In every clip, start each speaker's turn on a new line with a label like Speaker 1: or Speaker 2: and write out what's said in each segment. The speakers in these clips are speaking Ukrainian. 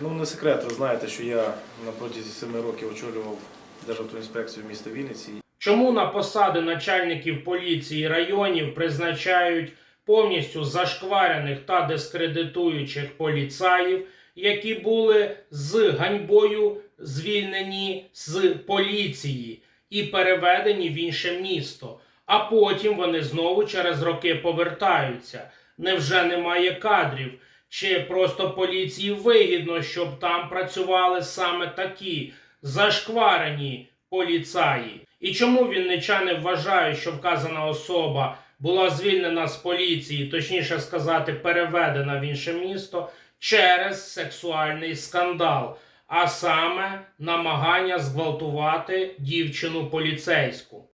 Speaker 1: Ну, не секрет, ви знаєте, що я на протязі семи років очолював Державтоінспекцію міста Вінниці.
Speaker 2: Чому на посади начальників поліції районів призначають повністю зашкварених та дискредитуючих поліцаїв, які були з ганьбою звільнені з поліції і переведені в інше місто, а потім вони знову через роки повертаються? Невже немає кадрів? Чи просто поліції вигідно, щоб там працювали саме такі зашкварені поліцаї? І чому вінничани вважають, що вказана особа була звільнена з поліції, точніше сказати, переведена в інше місто через сексуальний скандал, а саме намагання зґвалтувати дівчину поліцейську?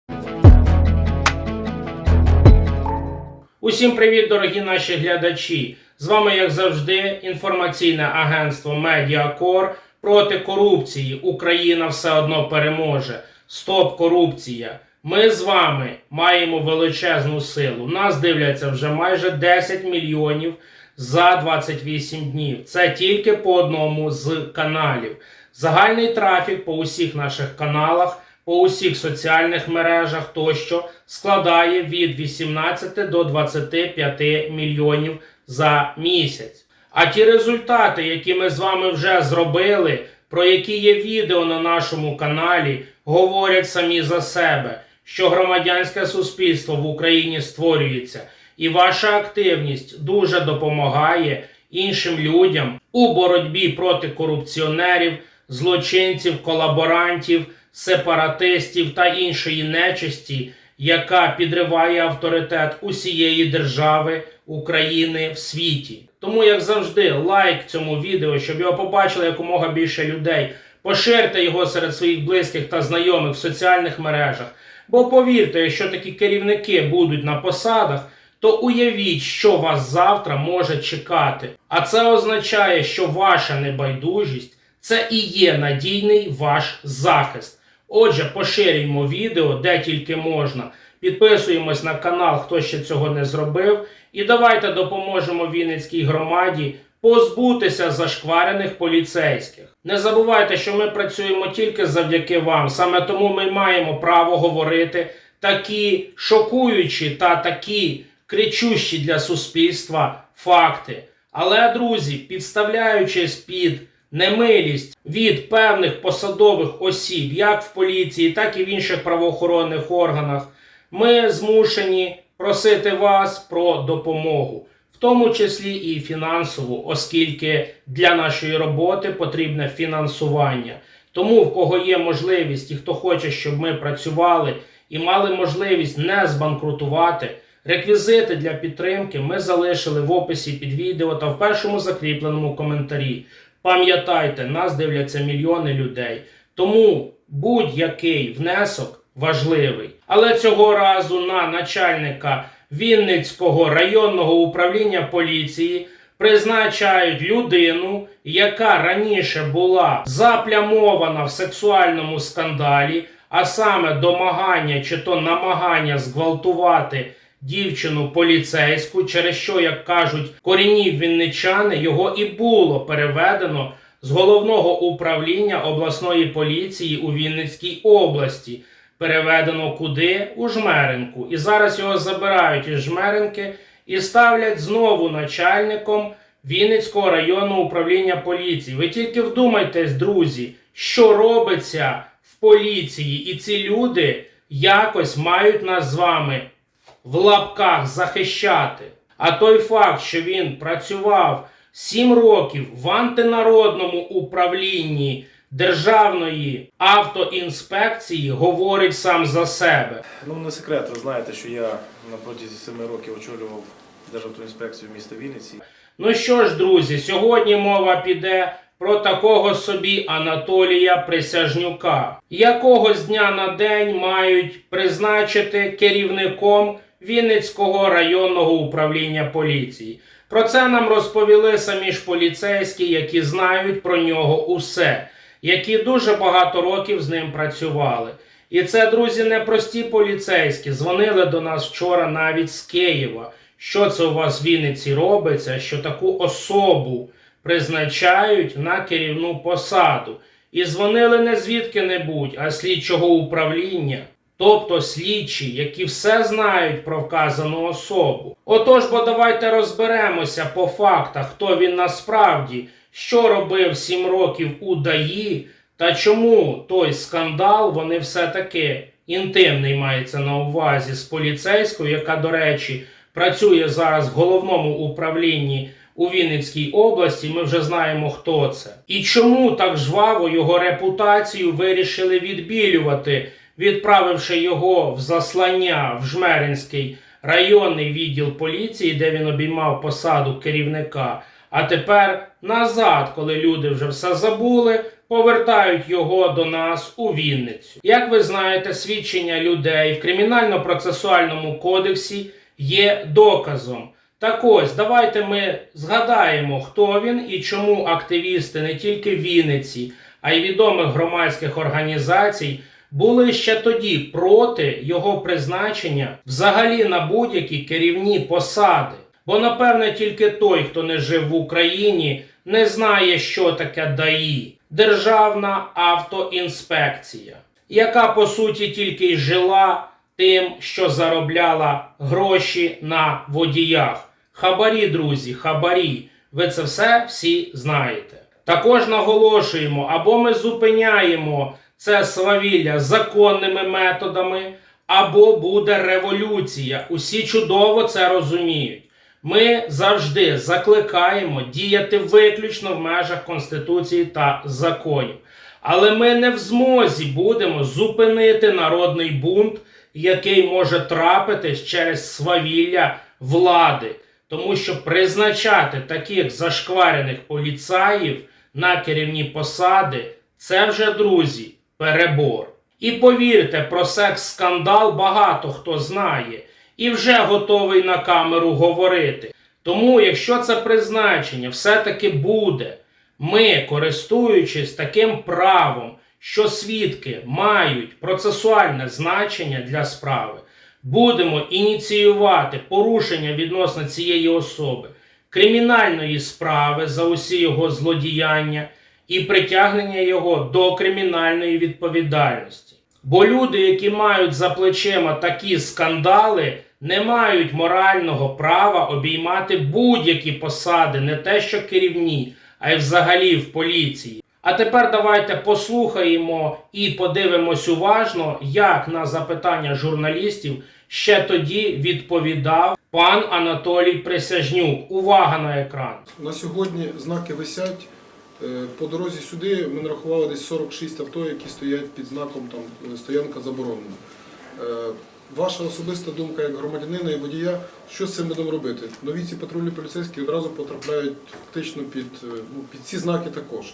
Speaker 2: Усім привіт, дорогі наші глядачі! З вами, як завжди, інформаційне агентство Медіакор проти корупції. Україна все одно переможе. Стоп корупція. Ми з вами маємо величезну силу. Нас дивляться вже майже 10 мільйонів за 28 днів. Це тільки по одному з каналів. Загальний трафік по усіх наших каналах, по усіх соціальних мережах тощо складає від 18 до 25 мільйонів за місяць. А ті результати, які ми з вами вже зробили, про які є відео на нашому каналі, говорять самі за себе, що громадянське суспільство в Україні створюється, і ваша активність дуже допомагає іншим людям у боротьбі проти корупціонерів, злочинців, колаборантів, сепаратистів та іншої нечисті, яка підриває авторитет усієї держави України в світі. Тому, як завжди, лайк цьому відео, щоб його побачили якомога більше людей. Поширте його серед своїх близьких та знайомих в соціальних мережах. Бо повірте, якщо такі керівники будуть на посадах, то уявіть, що вас завтра може чекати. А це означає, що ваша небайдужість це і є надійний ваш захист. Отже, поширюємо відео де тільки можна. Підписуємось на канал, хто ще цього не зробив. І давайте допоможемо Вінницькій громаді позбутися зашкварених поліцейських. Не забувайте, що ми працюємо тільки завдяки вам. Саме тому ми маємо право говорити такі шокуючі та такі кричущі для суспільства факти. Але, друзі, підставляючись під немилість від певних посадових осіб, як в поліції, так і в інших правоохоронних органах, ми змушені просити вас про допомогу, в тому числі і фінансову, оскільки для нашої роботи потрібне фінансування. Тому в кого є можливість і хто хоче, щоб ми працювали і мали можливість не збанкрутувати. Реквізити для підтримки ми залишили в описі під відео та в першому закріпленому коментарі. Пам'ятайте, нас дивляться мільйони людей. Тому будь-який внесок важливий. Але цього разу на начальника Вінницького районного управління поліції призначають людину, яка раніше була заплямована в сексуальному скандалі, а саме домагання чи то намагання зґвалтувати дівчину поліцейську, через що, як кажуть корінні вінничани, його і було переведено з головного управління обласної поліції у Вінницькій області. Переведено куди? У Жмеринку. І зараз його забирають із Жмеринки і ставлять знову начальником Вінницького районного управління поліції. Ви тільки вдумайтесь, друзі, що робиться в поліції, і ці люди якось мають нас з вами в лапках захищати. А той факт, що він працював 7 років в антинародному управлінні Державної автоінспекції, говорить сам за себе.
Speaker 1: Ну, не секрет, ви знаєте, що я на протязі семи років очолював Державтоінспекцію міста Вінниці.
Speaker 2: Ну що ж, друзі, сьогодні мова піде про такого собі Анатолія Присяжнюка, якого з дня на день мають призначити керівником Вінницького районного управління поліції. Про це нам розповіли самі ж поліцейські, які знають про нього усе, які дуже багато років з ним працювали. І це, друзі, не прості поліцейські. Дзвонили до нас вчора навіть з Києва. Що це у вас в Вінниці робиться, що таку особу призначають на керівну посаду. І дзвонили не звідки-небудь, а слідчого управління. Тобто слідчі, які все знають про вказану особу. Отож, бо давайте розберемося по фактах, хто він насправді, що робив 7 років у ДАІ, та чому той скандал вони все-таки інтимний мається на увазі з поліцейською, яка, до речі, працює зараз в головному управлінні у Вінницькій області. Ми вже знаємо, хто це. І чому так жваво його репутацію вирішили відбілювати, відправивши його в заслання в Жмеринський районний відділ поліції, де він обіймав посаду керівника. А тепер назад, коли люди вже все забули, повертають його до нас у Вінницю. Як ви знаєте, свідчення людей в кримінально-процесуальному кодексі є доказом. Так ось, давайте ми згадаємо, хто він і чому активісти не тільки Вінниці, а й відомих громадських організацій були ще тоді проти його призначення взагалі на будь-які керівні посади. Бо, напевне, тільки той, хто не жив в Україні, не знає, що таке ДАІ Державна автоінспекція, яка по суті тільки й жила тим, що заробляла гроші на водіях. Хабарі, друзі, хабарі. Ви це все всі знаєте. Також наголошуємо, або ми зупиняємо це свавілля законними методами, або буде революція. Усі чудово це розуміють. Ми завжди закликаємо діяти виключно в межах Конституції та законів. Але ми не в змозі будемо зупинити народний бунт, який може трапитись через свавілля влади. Тому що призначати таких зашкварених поліцаїв на керівні посади це вже, друзі, перебор. І повірте, про секс-скандал багато хто знає і вже готовий на камеру говорити. Тому, якщо це призначення все-таки буде, ми, користуючись таким правом, що свідки мають процесуальне значення для справи, будемо ініціювати порушення відносно цієї особи кримінальної справи за усі його злодіяння і притягнення його до кримінальної відповідальності. Бо люди, які мають за плечима такі скандали, не мають морального права обіймати будь-які посади, не те що керівні, а й взагалі в поліції. А тепер давайте послухаємо і подивимось уважно, як на запитання журналістів ще тоді відповідав пан Анатолій Присяжнюк. Увага на екран.
Speaker 3: На сьогодні знаки висять. Е, По дорозі сюди ми нарахували десь 46 авто, які стоять під знаком там, е, стоянка заборонена. Е, Ваша особиста думка як громадянина і водія, що з цим будемо робити? Нові ці патрульні поліцейські одразу потрапляють фактично під, е, ну, під ці знаки також.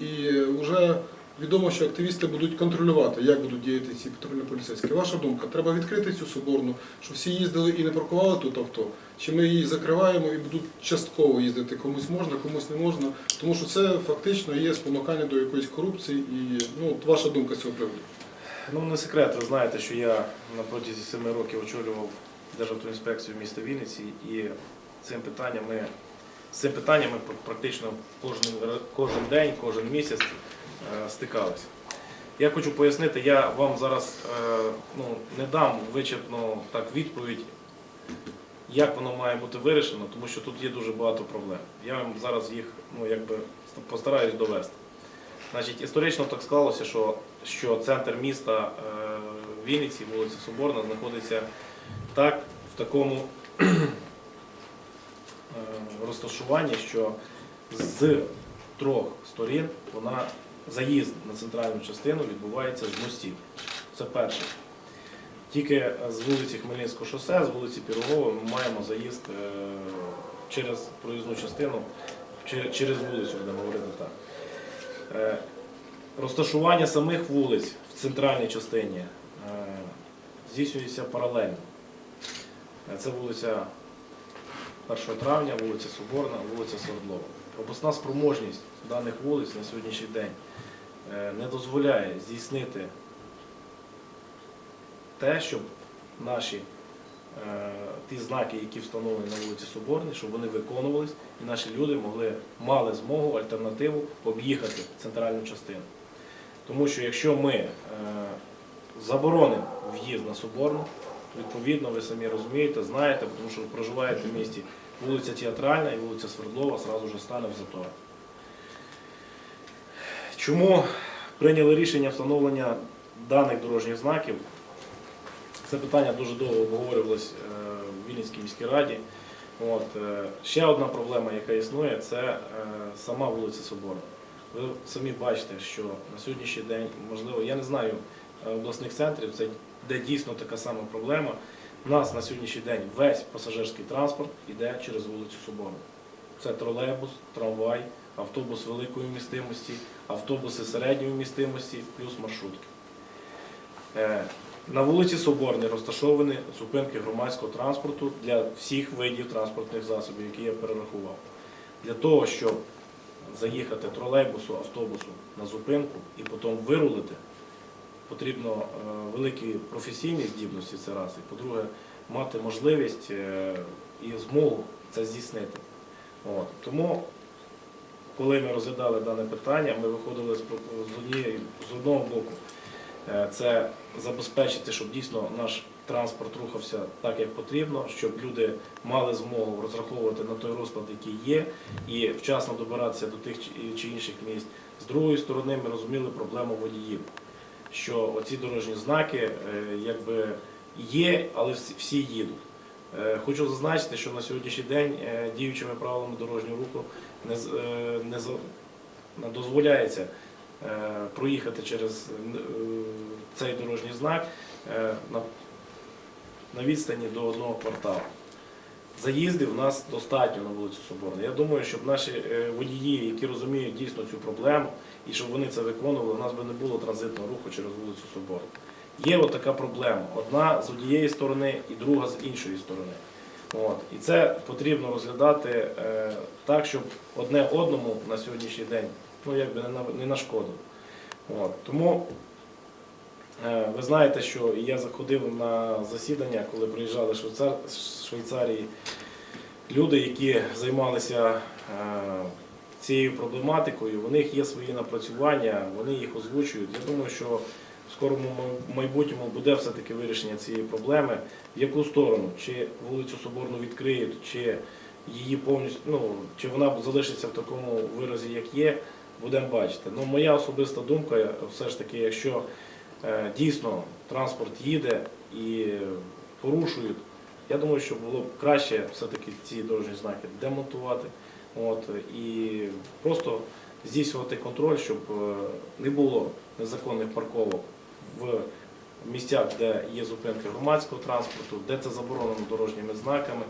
Speaker 3: І вже відомо, що активісти будуть контролювати, як будуть діяти ці патрульні поліцейські. Ваша думка, треба відкрити цю соборну, щоб всі їздили і не паркували тут авто, чи ми її закриваємо і будуть частково їздити, комусь можна, комусь не можна, тому що це фактично є спонукання до якоїсь корупції і ну, ваша думка з цього приводу.
Speaker 1: Ну, не секрет, ви знаєте, що я на протязі 7 років очолював Державтоінспекцію міста Вінниці і цим питанням ми, з цим питанням ми практично кожен, кожен день, кожен місяць е, стикалися. Я хочу пояснити, я вам зараз е, ну, не дам вичерпну так відповідь, як воно має бути вирішено, тому що тут є дуже багато проблем. Я вам зараз їх ну, якби, постараюсь довести. Значить, історично так склалося, що, що центр міста е, Вінниці, вулиця Соборна, знаходиться так, в такому е, розташуванні, що з трьох сторін вона, заїзд на центральну частину відбувається з мостів. Це перше. Тільки з вулиці Хмельницького шосе, з вулиці Пірогова ми маємо заїзд е, через проїзну частину, чер- через вулицю, будемо говорити так. Е, Розташування самих вулиць в центральній частині е, здійснюється паралельно. Е, Це вулиця 1 травня, вулиця Соборна, вулиця Свердлова. Пропускна спроможність даних вулиць на сьогоднішній день не дозволяє здійснити те, щоб наші ті знаки, які встановлені на вулиці Соборній, щоб вони виконувались, і наші люди могли мали змогу альтернативу об'їхати центральну частину. Тому що якщо ми е, заборонимо в'їзд на Соборну, відповідно, ви самі розумієте, знаєте, тому що ви проживаєте в місті вулиця Театральна і вулиця Свердлова зразу вже стане в затор. Чому прийняли рішення встановлення даних дорожніх знаків? Це питання дуже довго обговорювалось е, в Вінницькій міській раді. От, е, ще одна проблема, яка існує, це е, сама вулиця Соборна. Ви самі бачите, що на сьогоднішній день, можливо, я не знаю обласних центрів, це де дійсно така сама проблема. У нас на сьогоднішній день весь пасажирський транспорт йде через вулицю Соборну. Це тролейбус, трамвай, автобус великої вмістимості, автобуси середньої вмістимості, плюс маршрутки. На вулиці Соборній розташовані зупинки громадського транспорту для всіх видів транспортних засобів, які я перерахував. Для того, щоб заїхати тролейбусу, автобусу на зупинку і потім вирулити, потрібно е, великі професійні здібності, це раз. І по-друге, мати можливість е, і змогу це здійснити. От. Тому, коли ми розглядали дане питання, ми виходили з, однієї, з одного боку, це забезпечити, щоб дійсно наш транспорт рухався так, як потрібно, щоб люди мали змогу розраховувати на той розклад, який є, і вчасно добиратися до тих чи- інших місць. З другої сторони, ми розуміли проблему водіїв, що оці дорожні знаки е, якби є, але всі- їдуть. Е, Хочу зазначити, що на сьогоднішній день е, діючими правилами дорожнього руху не, е, не, дозволяється е, проїхати через е, цей дорожній знак е, на, відстані до одного кварталу. Заїздів у нас достатньо на вулицю Соборну. Я думаю, щоб наші е, водії, які розуміють дійсно цю проблему, і щоб вони це виконували, у нас би не було транзитного руху через вулицю Соборну. Є от така проблема. Одна з однієї сторони і друга з іншої сторони. От. І це потрібно розглядати е, так, щоб одне одному на сьогоднішній день ну, якби не, на, не нашкодило. От. Тому е, ви знаєте, що я заходив на засідання, коли приїжджали з Швейцарії люди, які займалися е, цією проблематикою, у них є свої напрацювання, вони їх озвучують. Я думаю, що в скорому майбутньому буде все-таки вирішення цієї проблеми. В яку сторону? Чи вулицю Соборну відкриють, чи її повністю, ну, чи вона залишиться в такому виразі, як є, будемо бачити. Ну, моя особиста думка, все ж таки, якщо е, дійсно транспорт їде і порушують, я думаю, що було б краще все-таки ці дорожні знаки демонтувати от, і просто здійснювати контроль, щоб е, не було незаконних парковок в місцях, де є зупинки громадського транспорту, де це заборонено дорожніми знаками,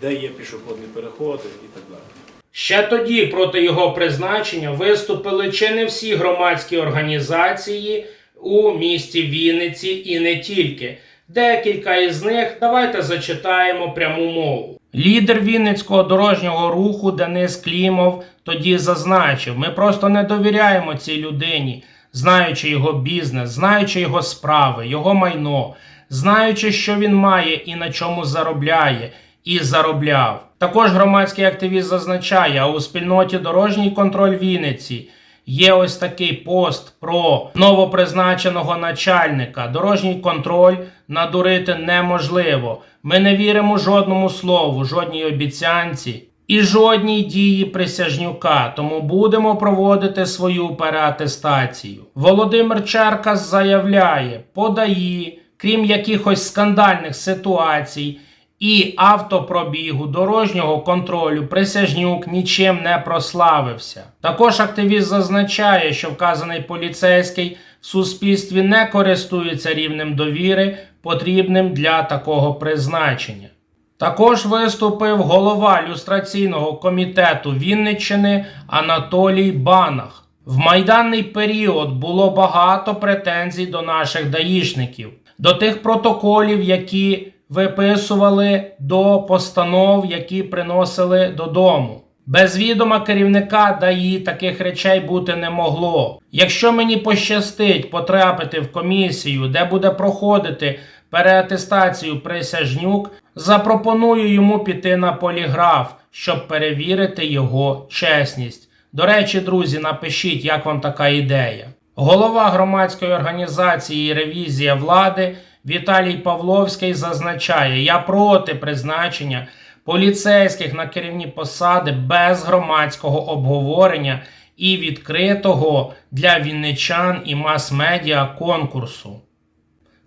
Speaker 1: де є пішохідні переходи і так далі.
Speaker 2: Ще тоді проти його призначення виступили чи не всі громадські організації у місті Вінниці і не тільки. Декілька із них давайте зачитаємо пряму мову. Лідер Вінницького дорожнього руху Денис Клімов тоді зазначив: ми просто не довіряємо цій людині, знаючи його бізнес, знаючи його справи, його майно, знаючи, що він має і на чому заробляє, і заробляв. Також громадський активіст зазначає, а у спільноті дорожній контроль Вінниці є ось такий пост про новопризначеного начальника. Дорожній контроль надурити неможливо. Ми не віримо жодному слову, жодній обіцянці. І жодній дії присяжнюка, тому будемо проводити свою переатестацію. Володимир Черкас заявляє, подаї, крім якихось скандальних ситуацій, і автопробігу дорожнього контролю присяжнюк нічим не прославився. Також активіст зазначає, що вказаний поліцейський в суспільстві не користується рівнем довіри, потрібним для такого призначення. Також виступив голова люстраційного комітету Вінниччини Анатолій Банах. В майданний період було багато претензій до наших даїшників, до тих протоколів, які виписували до постанов, які приносили додому. Без відома керівника ДАІ таких речей бути не могло. Якщо мені пощастить потрапити в комісію, де буде проходити переатестацію присяжнюк, Запропоную йому піти на поліграф, щоб перевірити його чесність. До речі, друзі, напишіть, як вам така ідея. Голова громадської організації Ревізія влади Віталій Павловський зазначає: я проти призначення поліцейських на керівні посади без громадського обговорення і відкритого для вінничан і мас-медіа конкурсу.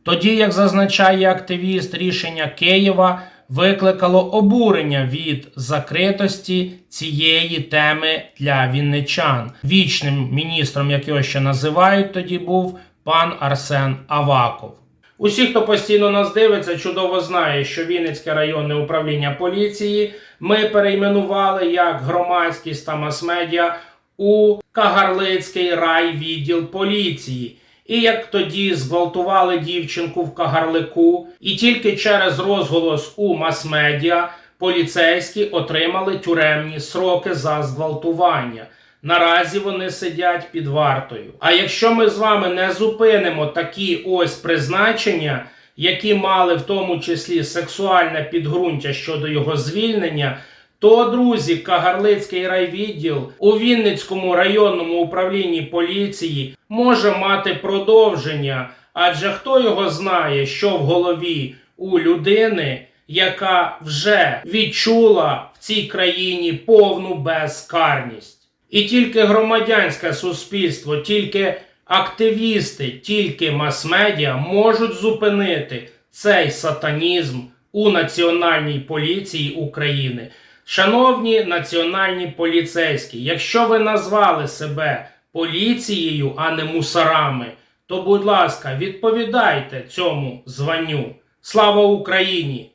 Speaker 2: Тоді, як зазначає активіст, рішення Києва викликало обурення від закритості цієї теми для вінничан. Вічним міністром, як його ще називають, тоді був пан Арсен Аваков. Усі, хто постійно нас дивиться, чудово знає, що Вінницьке районне управління поліції ми перейменували як громадськість та мас-медіа у Кагарлицький райвідділ поліції. І як тоді зґвалтували дівчинку в Кагарлику, і тільки через розголос у мас-медіа поліцейські отримали тюремні сроки за зґвалтування. Наразі вони сидять під вартою. А якщо ми з вами не зупинимо такі ось призначення, які мали в тому числі сексуальне підґрунтя щодо його звільнення, то, друзі, Кагарлицький райвідділ у Вінницькому районному управлінні поліції може мати продовження, адже хто його знає, що в голові у людини, яка вже відчула в цій країні повну безкарність. І тільки громадянське суспільство, тільки активісти, тільки мас-медіа можуть зупинити цей сатанізм у Національній поліції України. Шановні національні поліцейські, якщо ви назвали себе поліцією, а не мусорами, то, будь ласка, відповідайте цьому званню. Слава Україні!